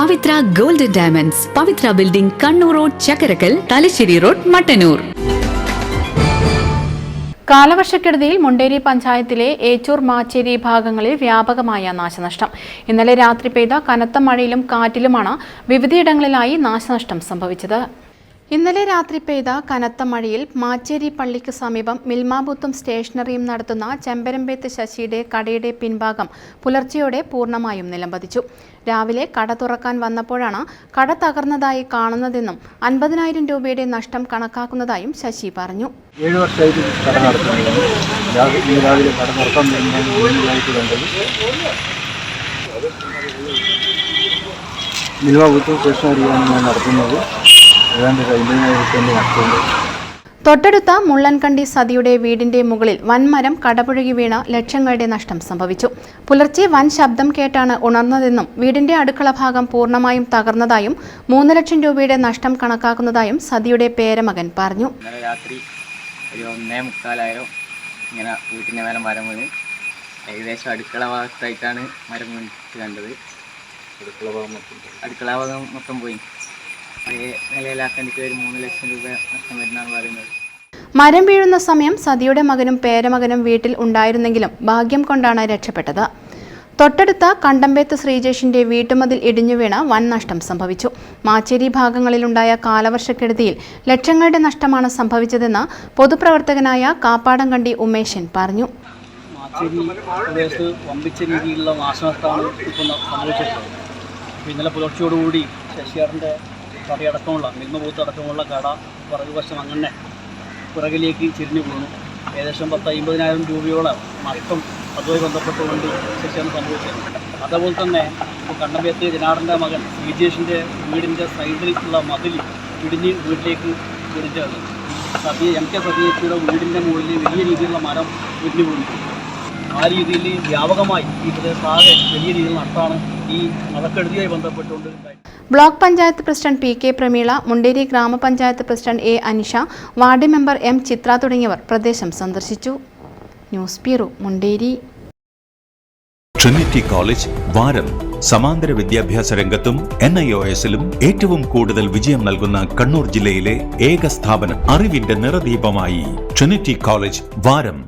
Pavithra golden diamonds. Pavithra building Kannur road Chakkarakkal Thalassery road Mattannur. കാലവർഷക്കെടുതിയിൽ Munderi പഞ്ചായത്തിലെ ഏച്ചൂർ മാച്ചേരി ഭാഗങ്ങളിൽ വ്യാപകമായ നാശനഷ്ടം. ഇന്നലെ രാത്രി പെയ്ത കനത്ത മഴയിലും കാറ്റിലുമാണ് വിവിധയിടങ്ങളിലായി നാശനഷ്ടം സംഭവിച്ചത്. ഇന്നലെ രാത്രി പെയ്ത കനത്ത മഴയിൽ മാച്ചേരി പള്ളിക്ക് സമീപം മിൽമാബൂത്തും സ്റ്റേഷനറിയും നടത്തുന്ന ചെമ്പരമ്പേത്ത് ശശിയുടെ കടയുടെ പിൻഭാഗം പുലർച്ചെയോടെ പൂർണമായും നിലംപതിച്ചു. രാവിലെ കട തുറക്കാൻ വന്നപ്പോഴാണ് കട തകർന്നതായി കാണുന്നതെന്നും അൻപതിനായിരം രൂപയുടെ നഷ്ടം കണക്കാക്കുന്നതായും ശശി പറഞ്ഞു. ഏഴ് കട സ്റ്റേഷനറിയാണ് ഞാൻ നടത്തുന്നത്. ഏതാണ്ട് അമ്പതിനായിരം നഷ്ടമുണ്ട് തൊട്ടടുത്ത മുള്ളൻകണ്ടി സതിയുടെ വീടിന്റെ മുകളിൽ വൻമരം കടപുഴകി വീണ ലക്ഷങ്ങളുടെ നഷ്ടം സംഭവിച്ചു. പുലർച്ചെ വൻ ശബ്ദം കേട്ടാണ് ഉണർന്നതെന്നും വീടിന്റെ അടുക്കള ഭാഗം പൂർണമായും തകർന്നതായും മൂന്ന് ലക്ഷം രൂപയുടെ നഷ്ടം കണക്കാക്കുന്നതായും സതിയുടെ പേരമകൻ പറഞ്ഞു. ഇന്നലെ രാത്രി ഒരു ഒന്നേ മുക്കാലായോ ഇങ്ങനെ വീട്ടിന്റെ മേലെ മരം വീണ്. ഏകദേശം അടുക്കള ഭാഗത്തായിട്ടാണ് മരം വീണിട്ട് കണ്ടത്. അടുക്കള ഭാഗം മൊത്തം അടുക്കള ഭാഗം മൊത്തം പോയി. ഒരു മൂന്ന് ലക്ഷം രൂപ നഷ്ടം വരുന്നതാണ് പറയുന്നത്. മരം വീഴുന്ന സമയം സതിയുടെ മകനും പേരമകനും വീട്ടിൽ ഉണ്ടായിരുന്നെങ്കിലും ഭാഗ്യം കൊണ്ടാണ് രക്ഷപ്പെട്ടത്. തൊട്ടടുത്ത കണ്ടമ്പേത്ത് ശ്രീജേഷിന്റെ വീട്ടുമതിൽ ഇടിഞ്ഞു വീണ വൻ നഷ്ടം സംഭവിച്ചു. മാച്ചേരി ഭാഗങ്ങളിലുണ്ടായ കാലവർഷക്കെടുതിയിൽ ലക്ഷങ്ങളുടെ നഷ്ടമാണ് സംഭവിച്ചതെന്ന് പൊതുപ്രവർത്തകനായ കാപ്പാടംകണ്ടി ഉമേശൻ പറഞ്ഞു. മാച്ചേരി പ്രദേശത്ത് വമ്പിച്ച രീതിയിലുള്ള നാശനഷ്ടമാണ് ഇപ്പോൾ സംഭവിച്ചിട്ടുള്ളത്. ഇന്നലെ പുലർച്ചയോടുകൂടി ശശിയാറിന്റെ കടയടക്കമുള്ള മിൽമബൂത്ത് അടക്കമുള്ള കട പുറകുവശം അങ്ങനെ പുറകിലേക്ക് ചിരിഞ്ഞു പോകുന്നു ഏകദേശം പത്ത് അമ്പതിനായിരം രൂപയോളം നഷ്ടം അതുമായി ബന്ധപ്പെട്ടുകൊണ്ട് ശിക്ഷയാണ് സംഭവിച്ചത്. അതേപോലെ തന്നെ ഇപ്പോൾ കണ്ണമ്പേത്ത് മകൻ മകൻ ശ്രീജേഷിന്റെ വീടിന്റെ സൈഡിലേക്കുള്ള മതിൽ ഇടിഞ്ഞ് വീട്ടിലേക്ക് വീടിന്റെയാണ് സതി എം കെ സതീശിയുടെ വീടിന്റെ മുകളിൽ വലിയ രീതിയിലുള്ള മരം ഇടിഞ്ഞു വീണിട്ടുണ്ട് ആ രീതിയിൽ വ്യാപകമായി ഈ പ്രദേശത്താകെ വലിയ രീതിയിൽ നഷ്ടമാണ് ഈ മഴക്കെടുതിയുമായി ബന്ധപ്പെട്ടുകൊണ്ട് ഉണ്ടായത് block panchayat president P K Prameela Munderi ഗ്രാമപഞ്ചായത്ത് president A Anisha ward member M Chithra തുടങ്ങിയവർ പ്രദേശം സന്ദർശിച്ചു. News bureau Munderi. Trinity college വാരം സമാന്തര വിദ്യാഭ്യാസ രംഗത്തും എൻ ഐ ഒ എസിലും ഏറ്റവും കൂടുതൽ വിജയം നൽകുന്ന കണ്ണൂർ ജില്ലയിലെ ഏക സ്ഥാപനം അറിവിന്റെ നിറദീപമായി. ട്രിനിറ്റി കോളേജ് വാരം.